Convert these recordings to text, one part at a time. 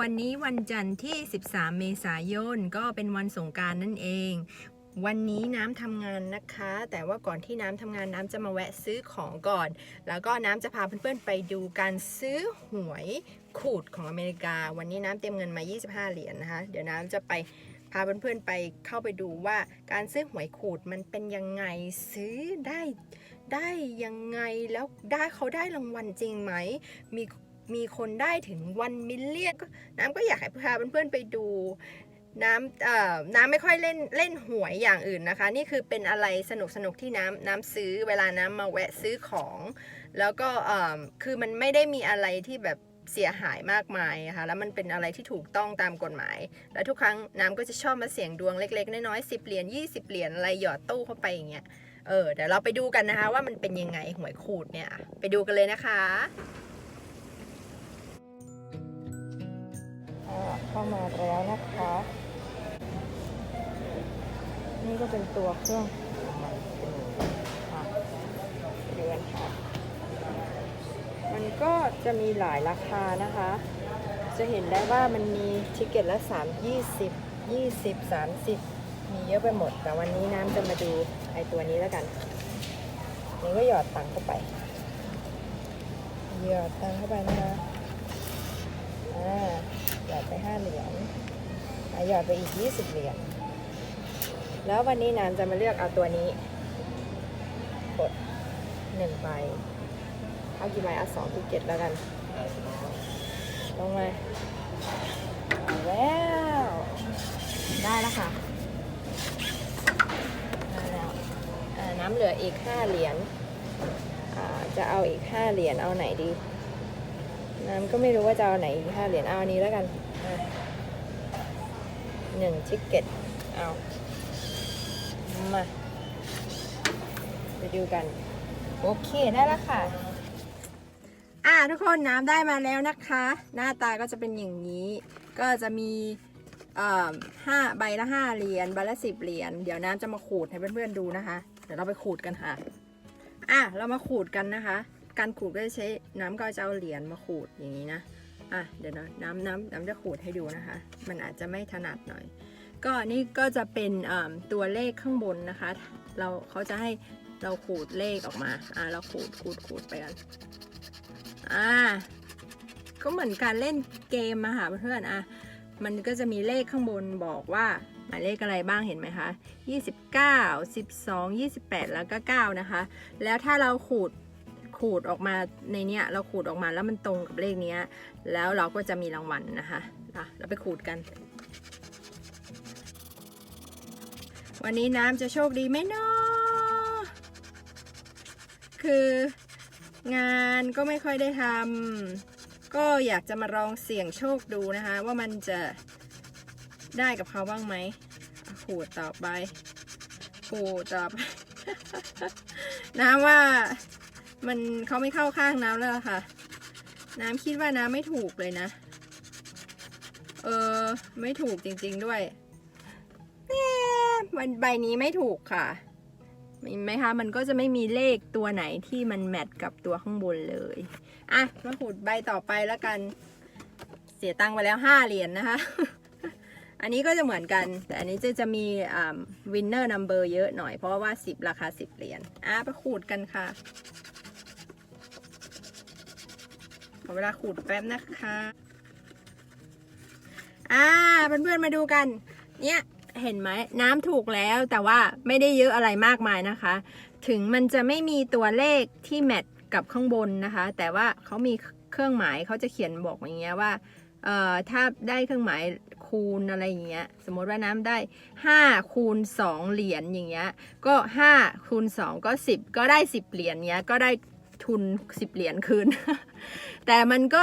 วันนี้วันจันทร์ที่ 13 เมษายน ก็เป็นวันสงการนั่นเอง วันนี้น้ำทำงานนะคะ แต่ว่าก่อนที่น้ำทำงานน้ำจะมาแวะซื้อของก่อน แล้วก็น้ำจะพาเพื่อนๆไปดูการซื้อหวยขูดของอเมริกา วันนี้น้ำเตรียมเงินมา 25 เหรียญนะคะ เดี๋ยวน้ำจะไปพาเพื่อนๆไปเข้าไปดูว่าการซื้อหวยขูดมันเป็นยังไงซื้อได้ได้ยังไงแล้วได้เขาได้รางวัลจริงไหม มี มีคนได้ถึงวันมิลเลียนก็น้ำก็อยากให้พาเพื่อนๆไปดูน้ำเอ่อน้ำไม่ค่อยเล่นเล่นหวยอย่างอื่นนะคะ นี่คือเป็นอะไรสนุกสนุกที่น้ำน้ำซื้อเวลาน้ำมาแวะซื้อของ แล้วก็เอ่อคือมันไม่ได้มีอะไรที่แบบเสียหายมากมายนะคะแล้วมันเป็นอะไรที่ถูกต้องตามกฎหมาย แล้วทุกครั้งน้ำก็จะชอบมาเสี่ยงดวงเล็กๆ น้อยๆสิบเหรียญ20เหรียญอะไรหยอดตู้เข้าไปอย่างเงี้ยเออเดี๋ยวเราไปดูกันนะคะว่ามันเป็นยังไงหวยขูดเนี่ย ไปดูกันเลยนะคะ เข้ามาแล้วนะคะ นี่ก็เป็นตัวเครื่องของมันค่ะดูกันค่ะ มันก็จะมีหลายราคานะคะ จะเห็นได้ว่ามันมีทิเกตละ 3 20 20 30 มีเยอะไปหมด แต่วันนี้น้ำจะมาดูไอตัวนี้แล้วกัน นี่ก็หยอดตังเข้าไป หยอดตังเข้าไปนะคะอ่า หยอดไป5เหรียญหยอดไปอีก20เหรียญแล้ววันนี้น้ำจะมาเลือกเอาตัวนี้กดหนึ่งใบเอากี่ใบเอาสองทิเก็ตแล้วกันลงมาเอาแล้วได้แล้วค่ะได้แล้วอ่าน้ำเหลืออีกห้าเหรียญจะเอาอีกห้าเหรียญเอาไหนดี น้ำก็ไม่รู้ว่าจะเอาไหนอีกห้าเหรียญเอาอันนี้แล้วกันหนึ่งทิคเก็ตเอา มาไปดูกัน โอเคได้แล้วค่ะ อ่าทุกคนน้ำได้มาแล้วนะคะ หน้าตาก็จะเป็นอย่างนี้ ก็จะมีเอ่อห้าใบละห้าเหรียญใบละสิบเหรียญเดี๋ยวน้ำจะมาขูดให้เพื่อนๆดูนะคะ เดี๋ยวเราไปขูดกันค่ะ อะเรามาขูดกันนะคะ การขูดก็จะใช้น้ำก็จะเอาเหรียญมาขูดอย่างนี้นะอะเดี๋ยวนะน้ำน้ำน้ำจะขูดให้ดูนะคะ มันอาจจะไม่ถนัดหน่อย ก็นี่ก็จะเป็นตัวเลขข้างบนนะคะ เราเขาจะให้เราขูดเลขออกมาอ่าเราขูดขูดขูดไปกันอ่าก็เหมือนการเล่นเกมมาหาเพื่อนๆอะมันก็จะมีเลขข้างบนบอกว่าหมายเลขอะไรบ้างเห็นไหมคะ 29 12 28 แล้วก็ 9 นะคะ แล้วถ้าเราขูด ขูดออกมาในเนี้ยเราขูดออกมาแล้วมันตรงกับเลขเนี้ย แล้วเราก็จะมีรางวัลนะคะอะเราไปขูดกัน วันนี้น้ำจะโชคดีไหมเนาะคืองานก็ไม่ค่อยได้ทำก็อยากจะมาลองเสี่ยงโชคดูนะคะ ว่ามันจะได้กับเขาบ้างไหมขูดต่อไปขูดต่อไปน้ำว่า มันเขาไม่เข้าข้างน้ำแล้วค่ะ น้ำคิดว่าน้ำไม่ถูกเลยนะ เออ ไม่ถูกจริง ๆด้วยแน่มันใบนี้ไม่ถูกค่ะเห็นไหมคะ มันก็จะไม่มีเลขตัวไหนที่มันแมทกับตัวข้างบนเลย อะ มาขูดใบต่อไปแล้วกัน เสียตังค์ไปแล้วห้าเหรียญนะคะ อันนี้ก็จะเหมือนกัน แต่อันนี้จะจะมีอ่า winner number เยอะหน่อย เพราะว่า10ราคา10เหรียญ อะไปขูดกันค่ะ อเวลาขูดแป๊บนะคะ อ่าเพื่อนๆมาดูกัน เนี่ยเห็นไหมน้ำถูกแล้วแต่ว่าไม่ได้เยอะอะไรมากมายนะคะ ถึงมันจะไม่มีตัวเลขที่แมทกับข้างบนนะคะ แต่ว่าเขามีเครื่องหมายเขาจะเขียนบอกอย่างเงี้ยว่าเอ่อถ้าได้เครื่องหมายคูณอะไรอย่างเงี้ยสมมติว่าน้ำได้ 5 คูณ 2 เหรียญอย่างเงี้ยก็ 5 คูณ 2 ก็ 10 ก็ได้ 10 เหรียญเงี้ยก็ได้ ทุน10เหรียญคืน แต่มันก็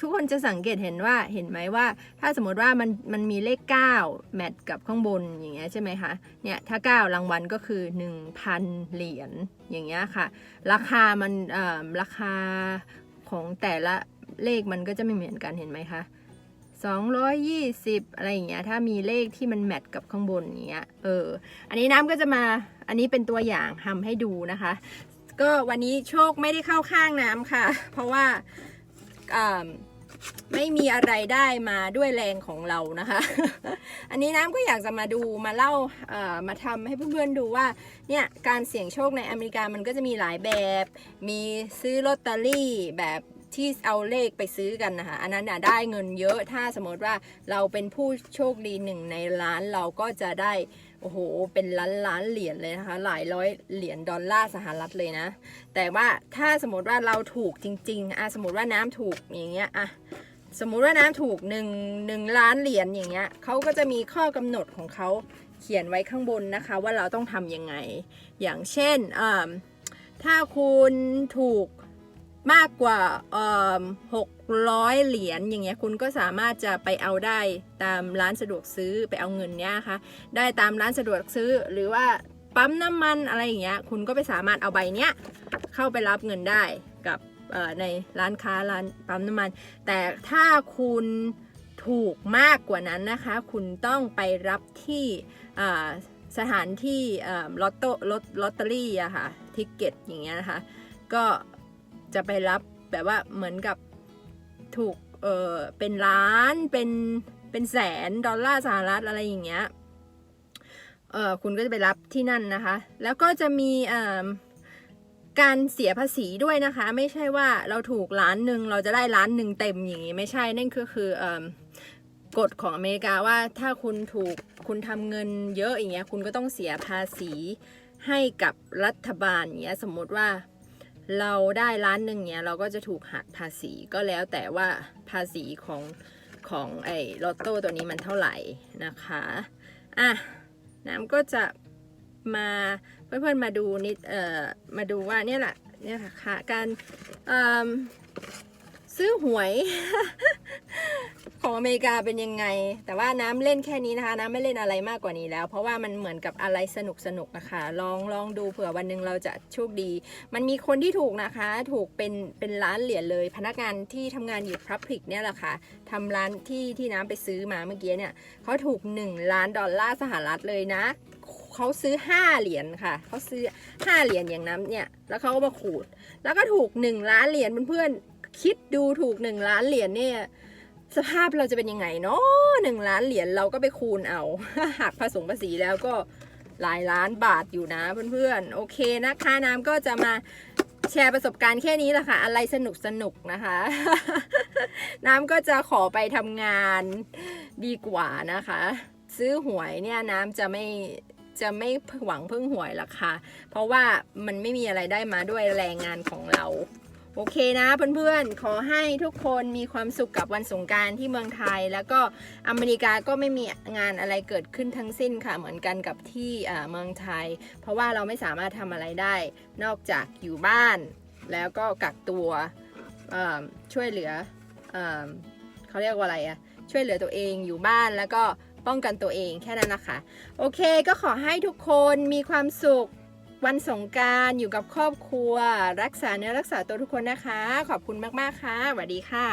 ทุกคนจะสังเกตเห็นว่าเห็นไหมว่า ถ้าสมมติว่ามันมันมีเลข 9 แมทกับข้างบนอย่างเงี้ยใช่ไหมคะเนี่ยถ้า 9 รางวัลก็คือ 1,000 เหรียญอย่างเงี้ยค่ะ ราคามันราคาของแต่ละเลขมันก็จะไม่เหมือนกันเห็นไหมคะ220 อะไรอย่างเงี้ย ถ้ามีเลขที่มันแมทกับข้างบนอย่างเงี้ย เออ อันนี้น้ำก็จะมา อันนี้เป็นตัวอย่างทำให้ดูนะคะ ก็วันนี้โชคไม่ได้เข้าข้างน้ำค่ะ เพราะว่าไม่มีอะไรได้มาด้วยแรงของเรานะคะ อันนี้น้ำก็อยากจะมาดูมาเล่ามาทำให้เพื่อนๆดูว่าเนี่ยการเสี่ยงโชคในอเมริกามันก็จะมีหลายแบบ มีซื้อลอตเตอรี่แบบที่เอาเลขไปซื้อกันนะคะอันนั้นน่ะได้เงินเยอะถ้าสมมติว่าเราเป็นผู้โชคดีหนึ่งในล้านเราก็จะได้ อ้โห เป็นล้านล้านเหรียญเลยนะคะ หลายร้อยเหรียญดอลลาร์สหรัฐเลยนะ แต่ว่าถ้าสมมติว่าเราถูกจริงๆอะสมมติว่าน้ำถูกอย่างเงี้ยอะสมมุติว่าน้ำถูกหนึ่งหนึ่งล้านเหรียญอย่างเงี้ยเขาก็จะมีข้อกำหนดของเขาเขียนไว้ข้างบนนะคะ ว่าเราต้องทำยังไง อย่างเช่นอ่าถ้าคุณถูก มากกว่าหกร้อยเหรียญอย่างเงี้ยคุณก็สามารถจะไปเอาได้ตามร้านสะดวกซื้อไปเอาเงินเนี้ยนะคะได้ตามร้านสะดวกซื้อหรือว่าปั๊มน้ำมันอะไรอย่างเงี้ยคุณก็ไปสามารถเอาใบเนี้ยเข้าไปรับเงินได้กับในร้านค้าร้านปั๊มน้ำมัน แต่ถ้าคุณถูกมากกว่านั้นนะคะ คุณต้องไปรับที่สถานที่ลอตโต้ลอตลอตเตอรี่อะค่ะทิกเก็ตอย่างเงี้ยนะคะ ก็ จะไปรับแบบว่าเหมือนกับถูกเออเป็นล้านเป็นเป็นแสนดอลลาร์สหรัฐอะไรอย่างเงี้ยเออคุณก็จะไปรับที่นั่นนะคะ แล้วก็จะมีเอ่อการเสียภาษีด้วยนะคะ ไม่ใช่ว่าเราถูกล้านหนึ่งเราจะได้ล้านหนึ่งเต็มอย่างนี้ไม่ใช่นั่นก็คือเออกฎของอเมริกาว่าถ้าคุณถูกคุณทำเงินเยอะอย่างเงี้ยคุณก็ต้องเสียภาษีให้กับรัฐบาลอย่างเงี้ยสมมติว่า เราได้ล้านหนึ่งเนี้ยเราก็จะถูกหักภาษีก็แล้วแต่ว่าภาษีของของไอ้ลอตโต้ตัวนี้มันเท่าไหร่นะคะอะน้ำก็จะมาเพื่อนๆมาดูนิดเอ่อมาดูว่าเนี่ยแหละเนี่ยค่ะการซื้อหวย ของอเมริกาเป็นยังไง แต่ว่าน้ำเล่นแค่นี้นะคะ น้ำไม่เล่นอะไรมากกว่านี้แล้ว เพราะว่ามันเหมือนกับอะไรสนุกสนุกนะคะ ลองลองดูเผื่อวันหนึ่งเราจะโชคดี มันมีคนที่ถูกนะคะ ถูกเป็นเป็นล้านเหรียญเลย พนักงานที่ทำงานอยู่พับพลิกเนี่ยแหละค่ะทำร้านที่ที่น้ำไปซื้อมาเมื่อกี้เนี่ยเขาถูก 1 ล้านดอลลาร์สหรัฐเลยนะเขาซื้อ 5 เหรียญค่ะ เขาซื้อ 5 เหรียญอย่างน้ำเนี่ย แล้วเขาก็มาขูด แล้วก็ถูก 1 ล้านเหรียญเพื่อนๆ คิดดูถูก 1 ล้านเหรียญเนี่ย สภาพเราจะเป็นยังไงเนาะหนึ่งล้านเหรียญเราก็ไปคูณเอาหักภาษีภาษีแล้วก็หลายล้านบาทอยู่นะเพื่อนๆ โอเคนะคะน้ำก็จะมาแชร์ประสบการณ์แค่นี้แหละค่ะ อะไรสนุกสนุกนะคะ น้ำก็จะขอไปทำงานดีกว่านะคะ ซื้อหวยเนี่ยน้ำจะไม่จะไม่หวังพึ่งหวยหรอกค่ะ เพราะว่ามันไม่มีอะไรได้มาด้วยแรงงานของเรา โอเคนะเพื่อนๆ ขอให้ทุกคนมีความสุขกับวันสงการที่เมืองไทย แล้วก็อเมริกาก็ไม่มีงานอะไรเกิดขึ้นทั้งสิ้นค่ะ เหมือนกันกับที่เมืองไทย เพราะว่าเราไม่สามารถทำอะไรได้ นอกจากอยู่บ้าน แล้วก็กักตัวช่วยเหลือเอเขาเรียกว่าอะไรอะช่วยเหลือตัวเองอยู่บ้านแล้วก็ป้องกันตัวเองแค่นั้นนะคะ โอเคก็ขอให้ทุกคนมีความสุข วันสงการอยู่กับครอบครัว รักษาเนื้อรักษาตัวทุกคนนะคะ ขอบคุณมาก ๆ ค่ะสวัสดีค่ะ